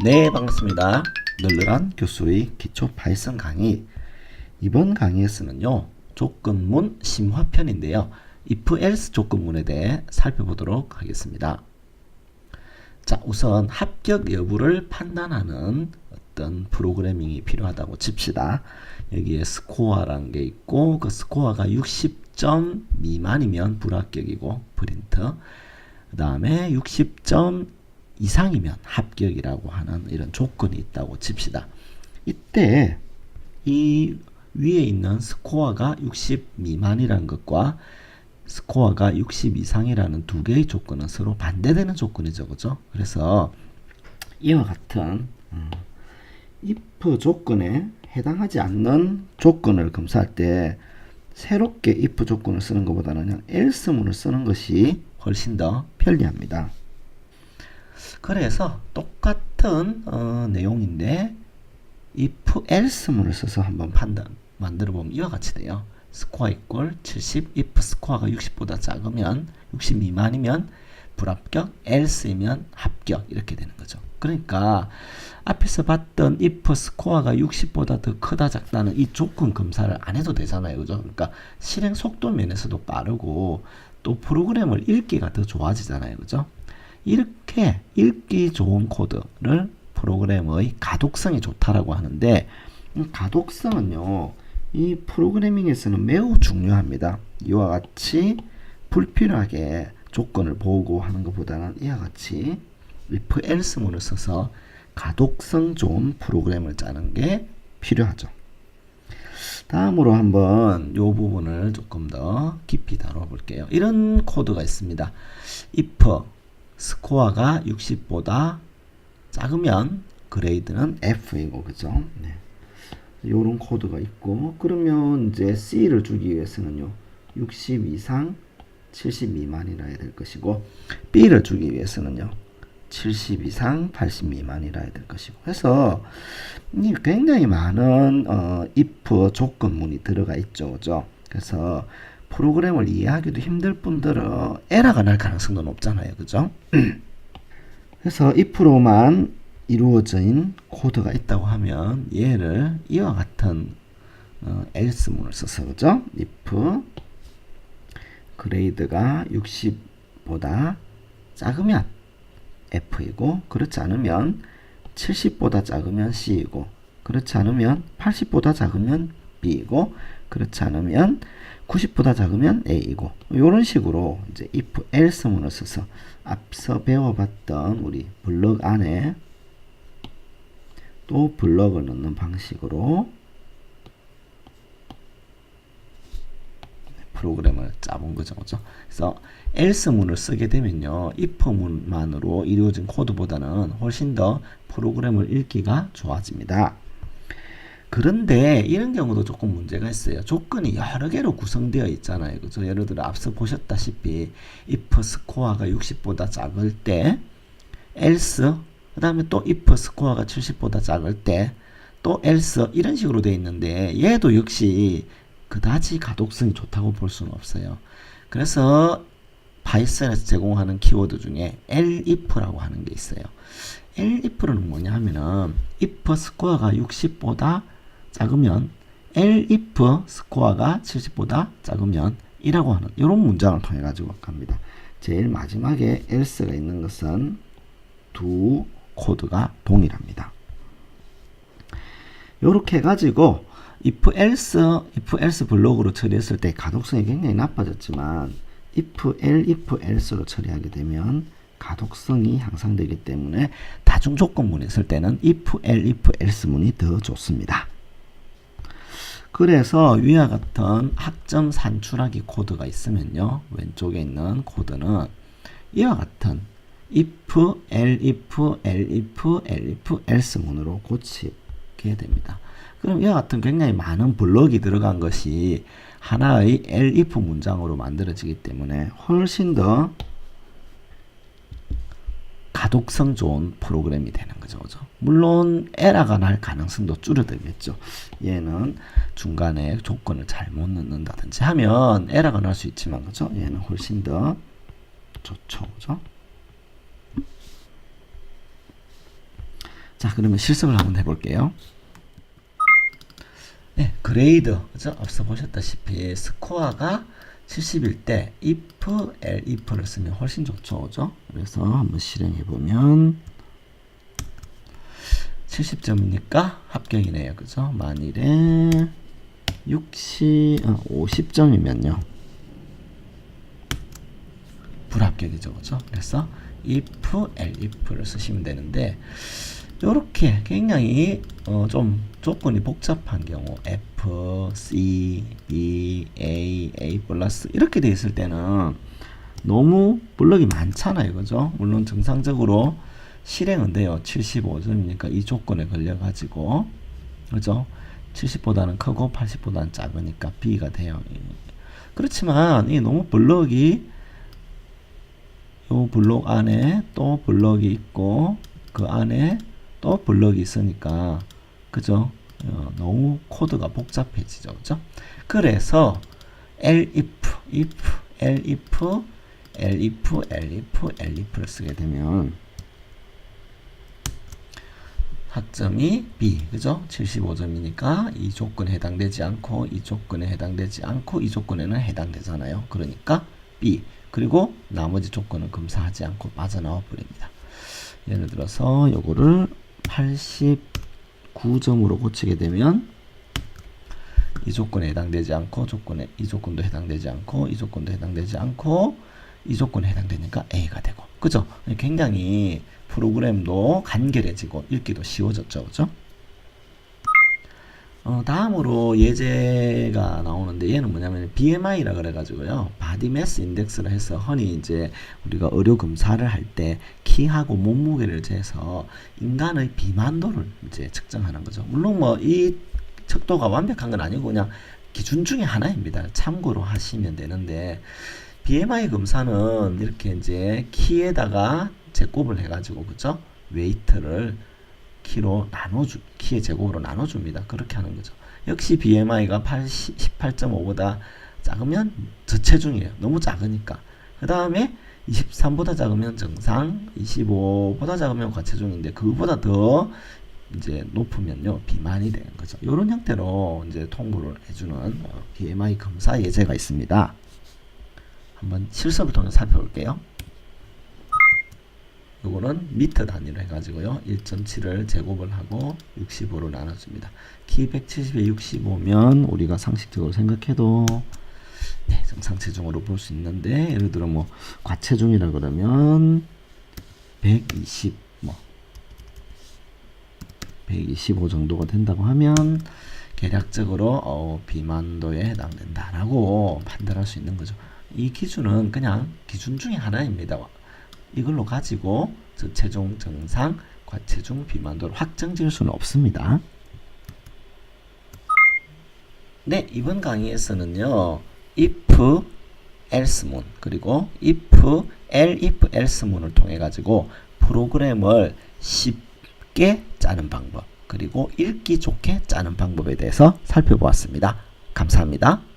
네, 반갑습니다. 널널한 교수의 기초 파이썬 강의. 이번 강의에서는요, 조건문 심화편인데요. if else 조건문에 대해 살펴보도록 하겠습니다. 자, 우선 합격 여부를 판단하는 어떤 프로그래밍이 필요하다고 칩시다. 여기에 스코어라는 게 있고, 그 스코어가 60점 미만이면 불합격이고, 프린트. 그 다음에 60점 이상이면 합격이라고 하는 이런 조건이 있다고 칩시다. 이때 이 위에 있는 스코어가 60 미만이라는 것과 스코어가 60 이상이라는 두 개의 조건은 서로 반대되는 조건이죠. 그죠? 그래서 이와 같은 음, if 조건에 해당하지 않는 조건을 검사할 때 새롭게 if 조건을 쓰는 것보다는 else문을 쓰는 것이 훨씬 더 편리합니다. 그래서 똑같은 어, 내용인데 if else문을 써서 한번 판단 만들어 보면 이와 같이 돼요. 스코어 이꼴 70 if 스코어가 60보다 작으면 60 미만이면 불합격 else이면 합격 이렇게 되는 거죠. 그러니까 앞에서 봤던 if 스코어가 60보다 더 크다 작다는 이 조건 검사를 안 해도 되잖아요. 그죠? 그러니까 실행 속도 면에서도 빠르고 또 프로그램을 읽기가 더 좋아지잖아요. 그죠? 이렇게 읽기 좋은 코드를 프로그램의 가독성이 좋다라고 하는데 이 가독성은요 이 프로그래밍에서는 매우 중요합니다. 이와 같이 불필요하게 조건을 보고 하는 것보다는 이와 같이 if else문을 써서 가독성 좋은 프로그램을 짜는 게 필요하죠. 다음으로 한번 이 부분을 조금 더 깊이 다뤄볼게요. 이런 코드가 있습니다. if 스코어가 60보다 작으면 그레이드는 F이고 그죠? 네. 요런 코드가 있고 그러면 이제 C를 주기 위해서는요. 60 이상 70 미만이라 해야 될 것이고 B를 주기 위해서는요. 70 이상 80 미만이라 해야 될 것이고 해서 이 굉장히 많은 어, if 조건문이 들어가 있죠. 그죠? 그래서 프로그램을 이해하기도 힘들 뿐더러 에러가 날 가능성도 높잖아요. 그죠? 그래서 if로만 이루어진 코드가 있다고 하면 얘를 이와 같은 어, else문을 써서 그죠? if 그레이드가 60보다 작으면 F이고 그렇지 않으면 70보다 작으면 C이고 그렇지 않으면 80보다 작으면 B이고 그렇지 않으면 90보다 작으면 A이고 이런 식으로 이제 if else문을 써서 앞서 배워봤던 우리 블럭 안에 또 블럭을 넣는 방식으로 프로그램을 짜본 거죠. 그죠? 그래서 else문을 쓰게 되면요. if문만으로 이루어진 코드보다는 훨씬 더 프로그램을 읽기가 좋아집니다. 그런데 이런 경우도 조금 문제가 있어요. 조건이 여러 개로 구성되어 있잖아요. 그죠? 예를 들어 앞서 보셨다시피 if 스코어가 60보다 작을 때 else 그 다음에 또 if 스코어가 70보다 작을 때 또 else 이런 식으로 되어 있는데 얘도 역시 그다지 가독성이 좋다고 볼 수는 없어요. 그래서 파이썬에서 제공하는 키워드 중에 elif라고 하는 게 있어요. elif는 뭐냐 하면은 if 스코어가 60보다 작으면 elif 스코어가 70보다 작으면 이라고 하는 이런 문장을 통해 가지고 갑니다. 제일 마지막에 else가 있는 것은 두 코드가 동일합니다. 이렇게 해가지고 if else, if else 블록으로 처리했을 때 가독성이 굉장히 나빠졌지만 if, elif, else로 처리하게 되면 가독성이 향상되기 때문에 다중 조건문에 쓸 때는 if, elif, else문이 더 좋습니다. 그래서 위와 같은 학점 산출하기 코드가 있으면요. 왼쪽에 있는 코드는 이와 같은 if, elif, elif, elif, else문으로 고치게 됩니다. 그럼 이와 같은 굉장히 많은 블럭이 들어간 것이 하나의 elif 문장으로 만들어지기 때문에 훨씬 더 가독성 좋은 프로그램이 되는 거죠. 그죠? 물론 에러가 날 가능성도 줄어들겠죠. 얘는 중간에 조건을 잘못 넣는다든지 하면 에러가 날 수 있지만 그죠? 얘는 훨씬 더 좋죠. 그죠? 자, 그러면 실습을 한번 해 볼게요. 네, 그레이드. 그죠? 앞서 보셨다시피 스코어가 70일 때 if, elif를 쓰면 훨씬 좋죠. 그죠? 그래서 한번 실행해 보면 70점이니까 합격이네요. 그죠? 만일에 60, 어, 50점이면요. 불합격이죠. 그죠? 그래서 if, elif를 쓰시면 되는데 이렇게 굉장히 어, 좀 조건이 복잡한 경우 F, C, B, A, A 플러스 이렇게 돼 있을 때는 너무 블럭이 많잖아요. 그죠? 물론 정상적으로 실행은 돼요. 75점이니까 이 조건에 걸려 가지고 그죠? 70보다는 크고 80보다는 작으니까 B가 돼요. 예. 그렇지만 이 너무 블럭이 요 블록 안에 또 블럭이 있고 그 안에 또 블럭이 있으니까 그죠? 어, 너무 코드가 복잡해지죠. 그죠? 그래서 elif, if, elif, elif, elif, elif를 쓰게 되면 학점이 B, 그죠? 75점이니까 이 조건에 해당되지 않고 이 조건에 해당되지 않고 이 조건에는 해당되잖아요. 그러니까 B. 그리고 나머지 조건은 검사하지 않고 빠져나와 버립니다. 예를 들어서 요거를 89점으로 고치게 되면 이 조건에 해당되지 않고 조건에 이 조건도 해당되지 않고 이 조건도 해당되지 않고 이 조건에 해당되니까 A가 되고 그죠? 굉장히 프로그램도 간결해지고 읽기도 쉬워졌죠. 그죠? 어, 다음으로 예제가 나오는데 얘는 뭐냐면 BMI라 그래가지고요. 바디 매스 인덱스를 해서 흔히 이제 우리가 의료 검사를 할 때 키하고 몸무게를 재서 인간의 비만도를 이제 측정하는 거죠. 물론 뭐 이 척도가 완벽한 건 아니고 그냥 기준 중에 하나입니다. 참고로 하시면 되는데 BMI 검사는 이렇게 이제 키에다가 제곱을 해가지고 그죠? 웨이트를 키로 나눠주 키의 제곱으로 나눠줍니다. 그렇게 하는 거죠. 역시 BMI가 80, 18.5보다 작으면 저체중이에요. 너무 작으니까. 그 다음에 23보다 작으면 정상, 25보다 작으면 과체중인데 그보다 더 이제 높으면요 비만이 되는 거죠. 이런 형태로 이제 통보를 해주는 어, BMI 검사 예제가 있습니다. 한번 실습을 통해 살펴볼게요. 요거는 미터 단위로 해가지고요. 1.7을 제곱을 하고 65로 나눠줍니다. 키 170에 65면 우리가 상식적으로 생각해도 네, 정상 체중으로 볼 수 있는데 예를 들어 뭐 과체중이라 그러면 120 뭐 125 정도가 된다고 하면 계략적으로 어, 비만도에 해당된다라고 판단할 수 있는 거죠. 이 기준은 그냥 기준 중에 하나입니다. 이걸로 가지고 저체중 정상, 과체중 비만도를 확정 지을 수는 없습니다. 네, 이번 강의에서는요. if, else문 그리고 if, elif, else문을 통해 가지고 프로그램을 쉽게 짜는 방법 그리고 읽기 좋게 짜는 방법에 대해서 살펴보았습니다. 감사합니다.